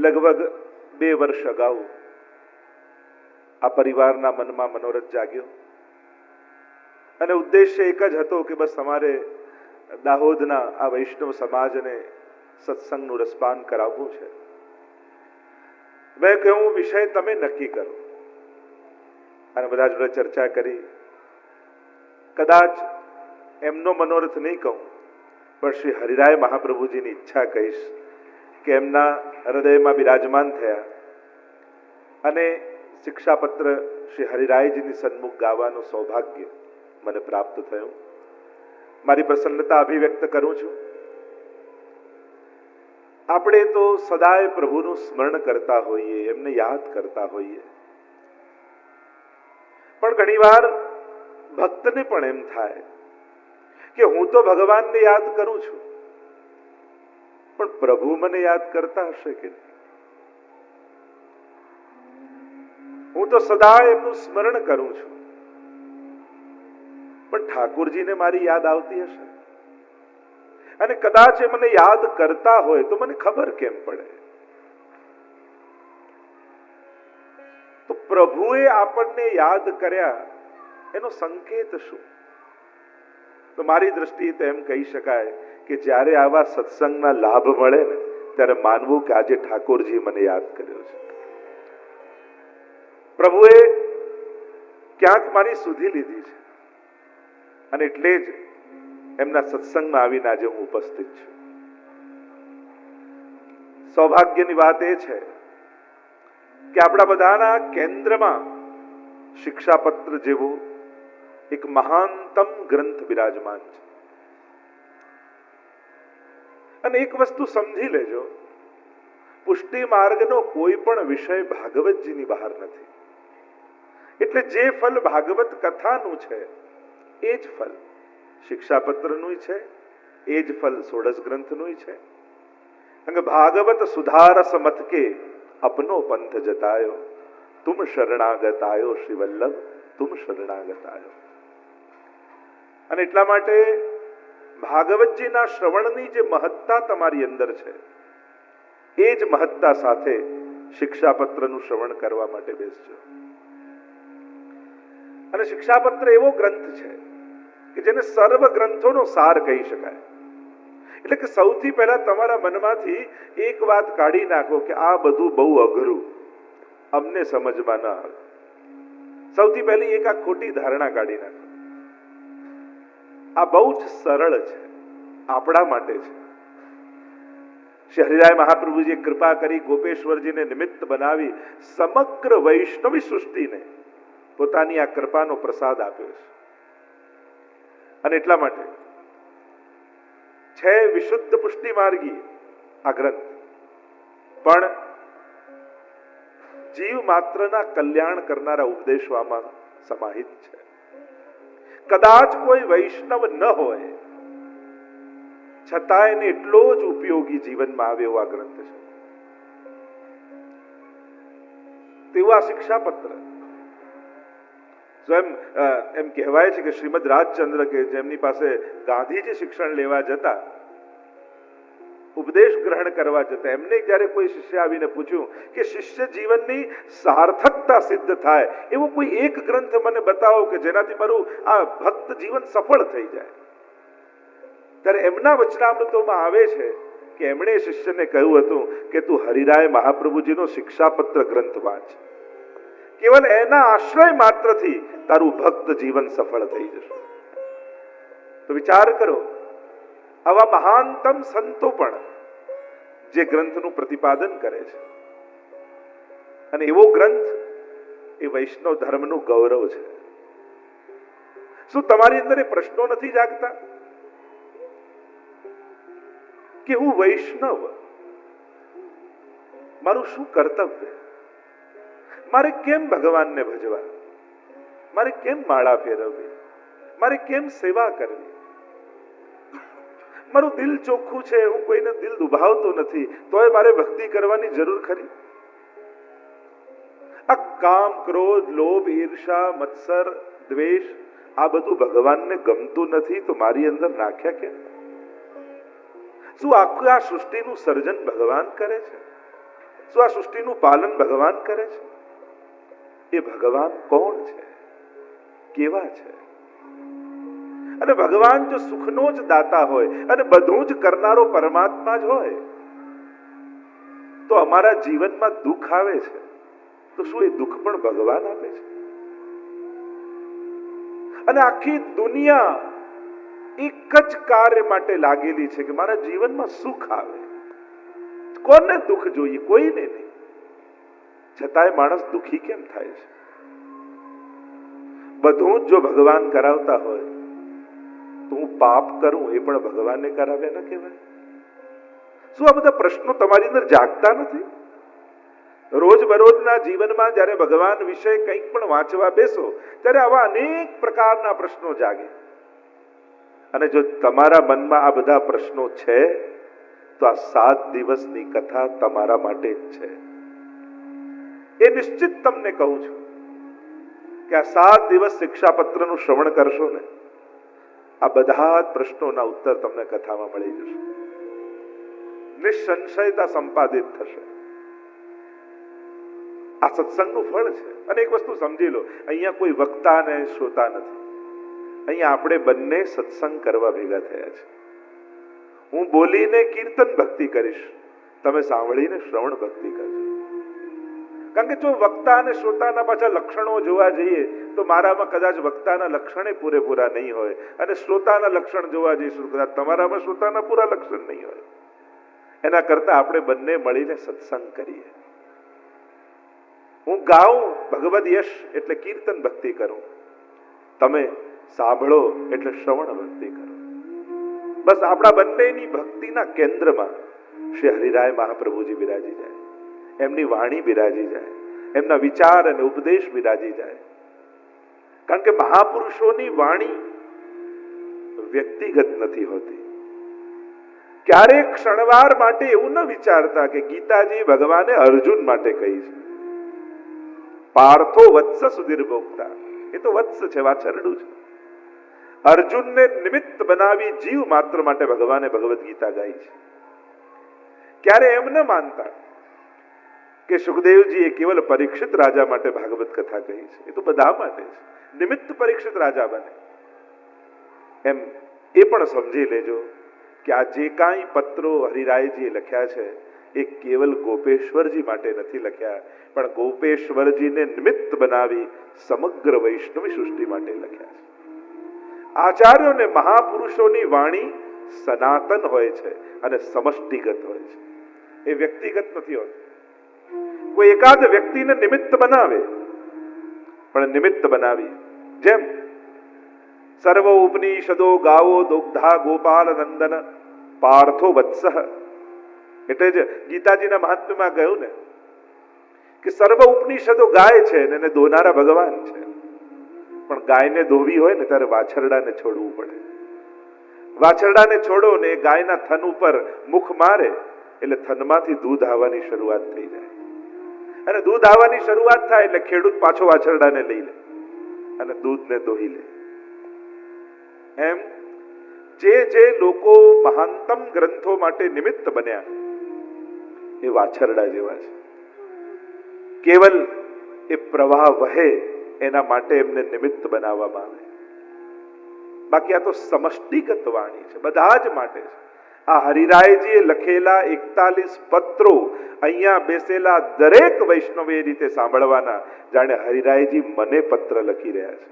લગભગ બે વર્ષ અગાઉ આ પરિવારના મનમાં મનોરથ જાગ્યો. અને ઉદ્દેશ્ય એક જ હતો કે બસ અમારે દાહોદના આ વૈષ્ણવ સમાજને સત્સંગનું રસપાન કરાવવું છે. મેં કહ્યું વિષય તમે નક્કી કરો. અને બધા જોડે ચર્ચા કરી. કદાચ એમનો મનોરથ નહીં કહું, પણ શ્રી હરિરાય મહાપ્રભુજીની ઈચ્છા કહીશ કે એમના હૃદયમાં બિરાજમાન થયા. અને શિક્ષાપત્ર શ્રી હરિરાયજીની સન્મુખ ગાવાનું સૌભાગ્ય મને પ્રાપ્ત થયું. મારી પ્રસન્નતા અભિવ્યક્ત કરું છું. આપણે તો સદાય પ્રભુનું સ્મરણ કરતા હોઈએ, એમને યાદ કરતા હોઈએ. પણ ઘણીવાર ભક્તને પણ એમ થાય કે હું તો ભગવાનને યાદ કરું છું. પણ પ્રભુ મને યાદ કરતા હશે કે હું તો સદા એમનું સ્મરણ કરું છું. પણ ઠાકોરજીને મારી યાદ આવતી હશે? અને કદાચ એ મને યાદ કરતા હોય તો મને ખબર કેમ પડે? તો પ્રભુએ આપણને યાદ કર્યા એનો સંકેત શું? તો મારી દ્રષ્ટિએ તો એમ કહી શકાય કે જ્યારે આવા સત્સંગના લાભ મળે ને, ત્યારે માનવું કે આજે ઠાકોરજી મને યાદ કર્યો છે. પ્રભુએ ક્યાંક મારી સુધી લીધી છે. અને એટલે જ એમના સત્સંગમાં આવીને આજે હું ઉપસ્થિત છું. સૌભાગ્યની વાત એ છે કે આપણા બધાના કેન્દ્રમાં શિક્ષાપત્ર જેવું એક મહાનતમ ગ્રંથ બિરાજમાન છે. અને એક વસ્તુ સમજી લેજો, પુષ્ટિ માર્ગનો કોઈ પણ વિષય ભાગવતજીની બહાર નથી. એટલે જે ફલ ભાગવત કથાનું છે, એ જ ફલ શિક્ષાપત્રનું છે, એ જ ફલ સોડસ ગ્રંથનું છે. ભાગવત સુધારસ મથકે અપનો પંથ જતાયો, તુમ શરણાગત આયો શ્રી વલ્લભ તુમ શરણાગત આયો અને એટલા માટે ભાગવતજીના શ્રવણની જે મહત્તા તમારી અંદર છે, એ જ મહત્તા સાથે શિક્ષાપત્રનું શ્રવણ કરવા માટે બેસજો. અને શિક્ષાપત્ર એવો ગ્રંથ છે કે જેને સર્વ ગ્રંથોનો સાર કહી શકાય. એટલે કે સૌથી પહેલા તમારા મનમાંથી એક વાત કાઢી નાખો કે આ બધું બહુ અઘરું, અમને સમજમાં ન આવે. સૌથી પહેલી એક આ ખોટી ધારણા કાઢી નાખો. આ બહુ જ સરળ છે. આપણા માટે છે. શ્રી હરિરાય મહાપ્રભુજીએ કૃપા કરી ગોપેશ્વરજીને નિમિત્ત બનાવી સમગ્ર વૈષ્ણવી સૃષ્ટિને પોતાની આ કૃપાનો પ્રસાદ આપ્યો છે. અને એટલા માટે છે વિશુદ્ધ પુષ્ટિ માર્ગી આ ગ્રંથ. પણ જીવ માત્રના કલ્યાણ કરનારા ઉપદેશો આમાં સમાહિત છે. કદાચ કોઈ વૈષ્ણવ ન હોય છતાં એને એટલો જ ઉપયોગી જીવનમાં આવે એવો આ ગ્રંથ છે. તેવું આ શિક્ષાપત્ર એમ એમ કહેવાય છે કે શ્રીમદ રાજચંદ્ર કે જેમની પાસે ગાંધીજી શિક્ષણ લેવા જતા ઉપદેશ ગ્રહણ કરવા જતા. એમને જ્યારે કોઈ શિષ્ય આવીને પૂછ્યું કે, શિષ્ય જીવનની સાર્થકતા સિદ્ધ થાય? એવો કોઈ એક ગ્રંથ મને બતાવો કે જેનાથી મારું આ ભક્ત જીવન સફળ થઈ જાય. ત્યારે એમના વચનામૃતોમાં આવે છે કે એમણે શિષ્યને કહ્યું હતું કે, તું હરિરાય મહાપ્રભુજીનો શિક્ષાપત્ર ગ્રંથ વાંચ. કેવલ એના આશ્રય માત્રથી તારું ભક્ત જીવન સફળ થઈ જશે. તો વિચાર કરો આવા મહાનતમ સંતો પણ જે ગ્રંથનું પ્રતિપાદન કરે છે. અને એવો ગ્રંથ એ વૈષ્ણવ ધર્મનું ગૌરવ છે. શું તમારી અંદર એ પ્રશ્નો નથી જાગતા? કે હું વૈષ્ણવ? મારું શું કર્તવ્ય? મારે કેમ ભગવાનને ભજવા? મારે કેમ માળા ફેરવવી? મારે કેમ સેવા કરવી? મારું દિલ ચોખ્ખું છે, હું કોઈને દિલ દુભાવતો નથી, તોય મારે ભક્તિ કરવાની જરૂર ખરી. આ કામ, ક્રોધ, લોભ, ઈર્ષા, મત્સર, દ્વેષ, આ બધું ભગવાનને ગમતું નથી, તો મારી અંદર નાખ્યા કે શું આખું આ સૃષ્ટિનું સર્જન ભગવાન કરે છે? શું આ સૃષ્ટિનું પાલન ભગવાન કરે છે? એ ભગવાન કોણ છે? કેવા છે? અને ભગવાન જો સુખનો જ દાતા હોય અને બધું જ કરનારો પરમાત્મા જ હોય, તો અમારા જીવનમાં દુઃખ આવે છે. તો શું એ દુઃખ પણ ભગવાન આપે છે? અને આખી દુનિયા એક જ કાર્ય માટે લાગેલી છે કે મારા જીવનમાં સુખ આવે. કોને દુઃખ જોઈએ? કોઈને નહીં. છતાંય માણસ દુઃખી કેમ થાય છે? બધું જ જો ભગવાન કરાવતા હોય તો હું પાપ કરું એ પણ ભગવાનને કરાવ્યા ના કહેવાય. શું આ બધા પ્રશ્નો તમારી અંદર જાગતા નથી? રોજ બરોજના જીવનમાં જ્યારે ભગવાન વિશે કંઈક પણ વાંચવા બેસો, ત્યારે આવા અનેક પ્રકારના પ્રશ્નો જાગે. અને જો તમારા મનમાં આ બધા પ્રશ્નો છે, તો આ સાત દિવસની કથા તમારા માટે જ છે. એ નિશ્ચિત તમને કહું છું કે આ સાત દિવસ શિક્ષાપત્રનું શ્રવણ કરશો ને આ બધા જ પ્રશ્નોના ઉત્તર તમને કથામાં મળી જશે. નિસંશયતા સંપાદિત થશે. આ સત્સંગનું ફળ છે. અને એક વસ્તુ સમજી લો, અહીંયા કોઈ વક્તા અને શ્રોતા નથી. અહીંયા આપણે બંને સત્સંગ કરવા ભેગા થયા છે. હું બોલીને કીર્તન ભક્તિ કરીશ. તમે સાંભળીને શ્રવણ ભક્તિ કરજો. કારણ કે જો વક્તા અને શ્રોતાના પાછા લક્ષણો જોવા જઈએ, તો મારામાં કદાચ વક્તાના લક્ષણે પૂરેપૂરા નહીં હોય અને શ્રોતાના લક્ષણ જોવા જઈશું. કદાચ તમારામાં શ્રોતાના પૂરા લક્ષણ નહીં હોય. એના કરતા આપણે બંને મળીને સત્સંગ કરીએ. હું ગાઉં ભગવદ યશ એટલે કીર્તન ભક્તિ કરું. તમે સાંભળો એટલે શ્રવણ ભક્તિ કરો. બસ આપણા બંનેની ભક્તિના કેન્દ્રમાં શ્રી હરિરાય મહાપ્રભુજી બિરાજી જાય. એમની વાણી બિરાજી જાય, એમના વિચાર અને ઉપદેશ બિરાજી જાય. કારણ કે મહાપુરુષોની વાણી વ્યક્તિગત નથી હોતી. ક્યારેક ક્ષણવાર માટે એવું ન વિચારતા કે ગીતાજી ભગવાને અર્જુન માટે કહી છે. પાર્થો વત્સ સુધીર ભોગતા એ તો વત્સ છે વાછરડું છે. અર્જુનને નિમિત્ત બનાવી જીવ માત્ર માટે ભગવાને ભગવદ્ ગીતા ગાઈ છે. ક્યારે એમ ન માનતા કે સુખદેવજી એ કેવલ પરીક્ષિત રાજા માટે ભાગવત કથા કહી છે. એ તો બધા માટે છે. નિમિત્ત પરીક્ષિત રાજા બને. એમ એ પણ સમજી લેજો કે આ જે કાંઈ પત્રો હરિરાયજીએ લખ્યા છે, એ કેવલ ગોપેશ્વરજી માટે નથી લખ્યા, પણ ગોપેશ્વરજીને નિમિત્ત બનાવી સમગ્ર વૈષ્ણવી સૃષ્ટિ માટે લખ્યા છે. આચાર્યોને મહાપુરુષોની વાણી સનાતન હોય છે અને સમષ્ટિગત હોય છે. એ વ્યક્તિગત નથી હોતી. કોઈ એકાદ વ્યક્તિને નિમિત્ત બનાવે. પણ નિમિત્ત બનાવી જેમ સર્વ ઉપનિષદો ગાવો દુગ્ધા ગોપાલ નંદન પાર્થો વત્સ. એટલે જ ગીતાજીના મહાત્મ્યમાં કહ્યું ને કે સર્વ ઉપનિષદો ગાય છે ને એને દોનારા ભગવાન છે. પણ ગાયને ધોવી હોય ને ત્યારે વાછરડાને છોડવું પડે. વાછરડાને છોડો ને ગાયના થન ઉપર મુખ મારે એટલે થનમાંથી દૂધ આવવાની શરૂઆત થઈ જાય. અને દૂધ આવવાની શરૂઆત થાય એટલે ખેડૂત પાછો વાછરડાને લઈ લે અને દૂધને દોહી લે. એમ જે જે લોકો મહાનતમ ગ્રંથો માટે નિમિત્ત બન્યા એ વાછરડા જેવા છે. કેવલ એ પ્રવાહ વહે એના માટે એમને નિમિત્ત બનાવવામાં આવે. બાકી આ તો સમષ્ટિગત વાણી છે, બધા જ માટે છે. આ હરિરાયજીએ લખેલા એકતાલીસ પત્રો અહીંયા બેસેલા દરેક વૈષ્ણવે એ રીતે સાંભળવાના, જાણે હરિરાયજી મને પત્ર લખી રહ્યા છે.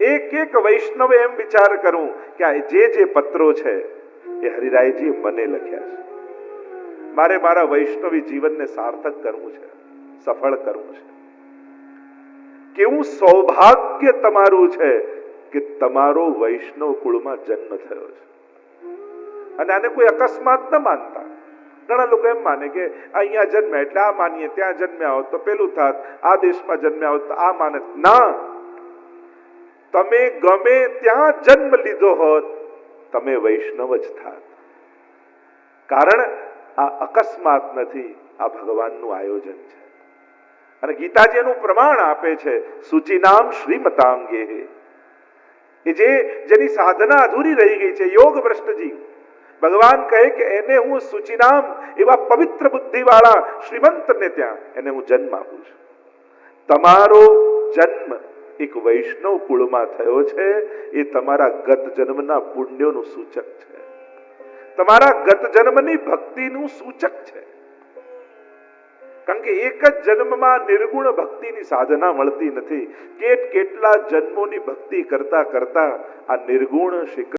એક એક વૈષ્ણવે એમ વિચાર કરું કે આ જે જે પત્રો છે એ હરિરાયજી મને લખ્યા છે. મારે મારા વૈષ્ણવી જીવનને સાર્થક કરવું છે, સફળ કરવું છે. કેવું સૌભાગ્ય તમારું છે કે તમારો વૈષ્ણવ કુળમાં જન્મ થયો છે. અને આને કોઈ અકસ્માત ન માનતા. ઘણા લોકો એમ માને કે અહીંયા જન્મ્યા એટલે આ માનીએ, ત્યાં જન્મ્યા હોત તો પેલું થાત, આ દેશમાં જન્મ્યા હોત તો આ માને ના. તમે ગમે ત્યાં જન્મ લીધો હોત, તમે વૈષ્ણવ જ થાત. કારણ આ અકસ્માત નથી, આ ભગવાનનું આયોજન છે. અને ગીતાજી એનું પ્રમાણ આપે છે સુચિનામ શ્રીમતાંગે એ જે જેની સાધના અધૂરી રહી ગઈ છે, યોગ ભ્રષ્ટ જીવ ભગવાન કહે કે એને હું સુચિનામ એવા પવિત્ર બુદ્ધિવાળા શ્રીમંતને ત્યાં એને હું જન્મ આપું છું. તમારો જન્મ એક વૈષ્ણવ કુળમાં થયો છે, એ તમારા ગત જન્મના પુણ્યોનું સૂચક છે. તમારા ગત જન્મની ભક્તિનું સૂચક છે. કારણ કે એક જ જન્મમાં નિર્ગુણ ભક્તિની સાધના મળતી નથી. કેટ કેટલા જન્મોની ભક્તિ કરતા કરતા આ નિર્ગુણ શ્રી